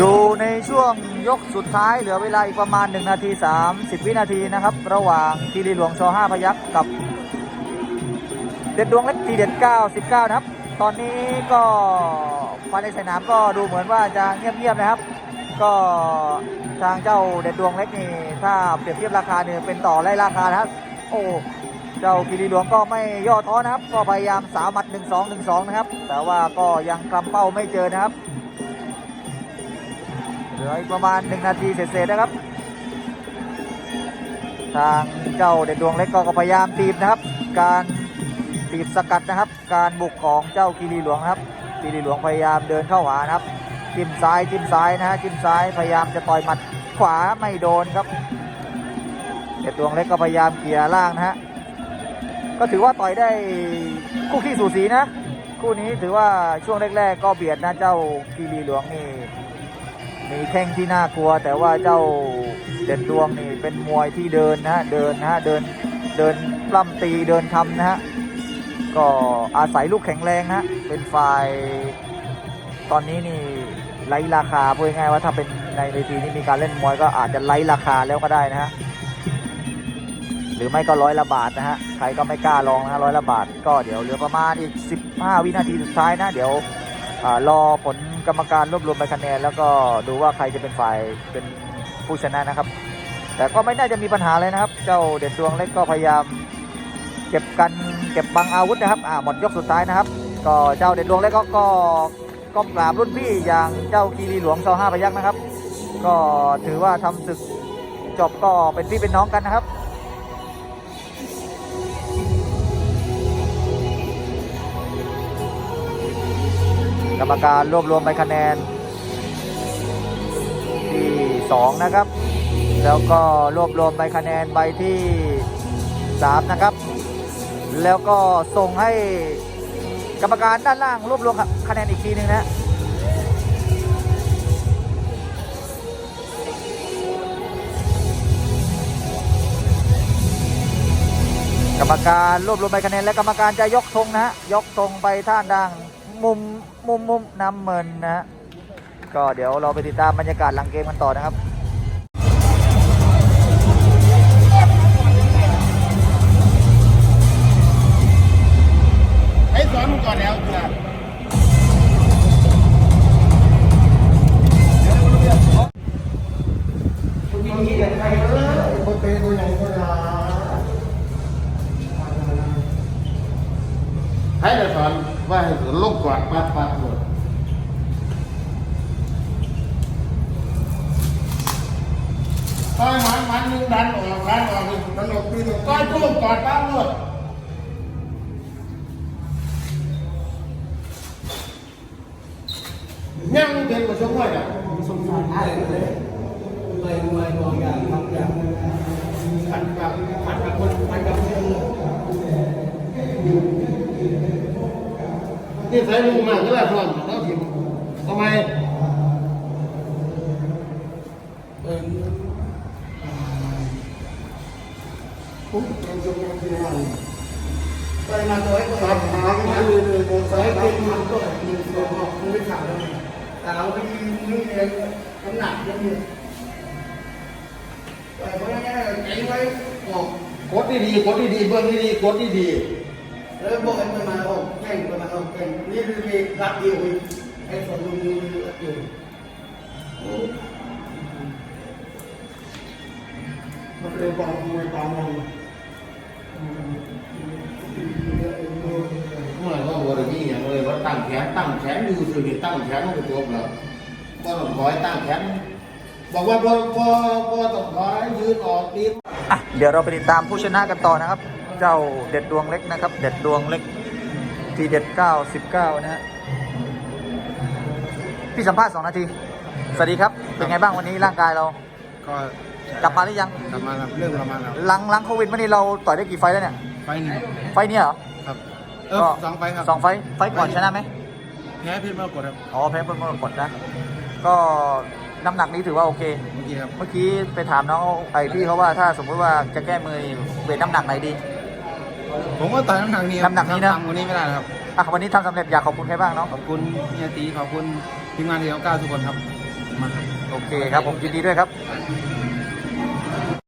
อยู่ในช่วงยกสุดท้ายเหลือเวลาอีกประมาณ 1 นาที 30 วินาทีนะครับ ระหว่างคีรีหลวงช5พยักษ์กับ เด็ดดวงเล็กทีเด็ด 99 นะครับ ตอนนี้ก็ภายในสนามก็ดูเหมือนว่าจะเงียบๆนะครับ ก็ทางเจ้าเด็ดดวงเล็กนี่ถ้าเปรียบเทียบราคาเนี่ยเป็นต่อไล่ราคานะครับ โอ้เจ้าคีรีหลวงก็ไม่ย่อท้อนะครับ ก็พยายามสาวหมัด 1 2 1 2 นะครับ แต่ว่าก็ยังกำเป้าไม่เจอนะครับ เหลืออีกประมาณ1นาทีเศษๆนะครับ ทางเจ้าเด็ดดวงเล็กก็พยายามตีบนะครับ การตีบสกัดนะครับ การบุกของเจ้าคีรีหลวงครับคีรีหลวงพยายามเดินเข้าหานะครับจิ้มซ้ายจิ้มซ้ายนะฮะจิ้มซ้ายพยายามจะต่อยหมัดขวาไม่โดนครับเด็ดดวงเล็กก็พยายามเกี่ยร่างนะฮะก็ถือว่าต่อยได้คู่ขี้สูสีนะ คู่นี้ถือว่าช่วงแรก ๆ ก็เบียดนะเจ้าคีรีหลวงนี่ มีแข้งที่น่ากลัว แต่ว่าเจ้าเด่นดวงนี่เป็นมวยที่เดินนะฮะเดินนะฮะเดินเดินปล้ำตีเดินทำนะฮะก็อาศัยลูกแข็งแรงนะฮะเป็นฝ่ายตอนนี้นี่ไล่ราคาพูดง่ายว่าถ้าเป็นในเวทีนี้มีการเล่นมวยก็อาจจะไล่ราคาแล้วก็ได้นะฮะหรือไม่ก็ร้อยละบาทนะฮะใครก็ไม่กล้าลองนะร้อยละบาทก็เดี๋ยวเหลือประมาณอีก 15 วินาทีสุดท้ายนะ เดี๋ยวอรอผล กรรมการรวบรวมใบคะแนนแล้วก็ดูว่าใครจะเป็นฝ่ายเป็นผู้ชนะนะครับ แต่ก็ไม่น่าจะมีปัญหาเลยนะครับ เจ้าเด่นดวงเล็กก็พยายามเก็บกันเก็บบังอาวุธนะครับอ่าหมดยกสุดท้ายนะครับ ก็เจ้าเด่นดวงเล็กก็ก็กราบรุ่นพี่อย่างเจ้าคีรีหลวงชห้าพยักษ์นะครับ ก็ถือว่าทำศึกจบก็เป็นพี่เป็นน้องกันนะครับ กรรมการรวบรวมใบคะแนน ที่ 2 นะครับ แล้วก็รวบรวมใบคะแนนใบที่ 3 นะครับ แล้วก็ส่งให้กรรมการด้านล่างรวบรวมคะแนนอีกทีหนึ่งนะกรรมการรวบรวมใบคะแนนและกรรมการจะยกธงนะฮะยกธงไปท่านด้าน มุมมุมมุมน้ำเมินนะฮะก็เดี๋ยวเราไปติดตามบรรยากาศหลังเกมกันต่อนะครับให้สอนมึงก่อนแล้วจ้ะคนเป็นตัวใหญ่คนหาให้เราสอน ว่าให้ลงก่อนปัดปัดหมดต้อยมันมันนึงดันออกดันออกนี่มันออกนี่ต้อยจุ่มก่อนปั๊บหมดยังเป็นกว่าช่วงวันอะสงสารได้เลยเลยมวยบางอย่างบางอย่าง ขัดกับขัดกับคนขัดกับคน นี่ใส่ลูมากก็แล้วส่วนแล้วทิมทำไมเป็นปุ๊บเป็นจงยังเป็นอะไรไปมาตัวให้ตัวหางมันเลยเลยโมไซค์เป็นมันก็มีตัวบอกมันไม่ขาดแล้วแต่เราไปยืนนี่เองน้ำหนักเยอะเนี่แต่เพราะงั้นไอ้ไว้บอกกดดีๆกดดีๆเบื้องดีๆกดดีแล้วบอกให้มันมาออกแข่งมันมาออก แข่งนี่คือมีรับเดียวอีกไอ้สองมือมีรับเดียวมันเลยบอกมวยตามมองๆเมื่อก็วันนี้อย่างเลยว่าตั้งแขนตั้งแขนอยู่สื่ตั้งแขนมันก็จบแล้วก็ต้องคอยตั้งแขนบอกว่าพอพอพอต้องคอยยืนออกดีอะเดี๋ยวเราไปติดตามผู้ชนะกันต่อนะครับ เจ้าเด็ดดวงเล็กนะครับ เด็ดดวงเล็ก ทีเด็ด99นะฮะพี่สัมภาษณ์2นาที สวัสดีครับ เป็นไงบ้างวันนี้ร่างกายเรา ก็กลับมาหรือยังประมาณเรื่องประมาณครับหลังหลังโควิดมานี่เราต่อยได้กี่ไฟต์แล้วเนี่ย ไฟหนึ่งไฟต์เนี่ยเหรอ ครับ เออสองไฟครับสองไฟต์ไฟต์ก่อนชนะไหมแพ้เพชรมรกตครับอ๋อแพ้เพิ่มมรกตนะก็น้ำหนักนี้ถือว่าโอเค เมื่อกี้ครับเมื่อกี้ไปถามน้องไอพี่เขาว่าถ้าสมมติว่าจะแก้มือเวทน้ำหนักไหนดี ผมก็ต่อยน้ำหนักนี้น้ำหนักนี้นะ ต่ำกว่านี้ไม่ได้ครับ อะวันนี้ทำสำเร็จอยากขอบคุณใครบ้างน้อง ขอบคุณเฮียตีขอบคุณทีมงานเดียวก้าทุกคนครับมากครับ โอเคครับผมยินดีด้วยครับครับ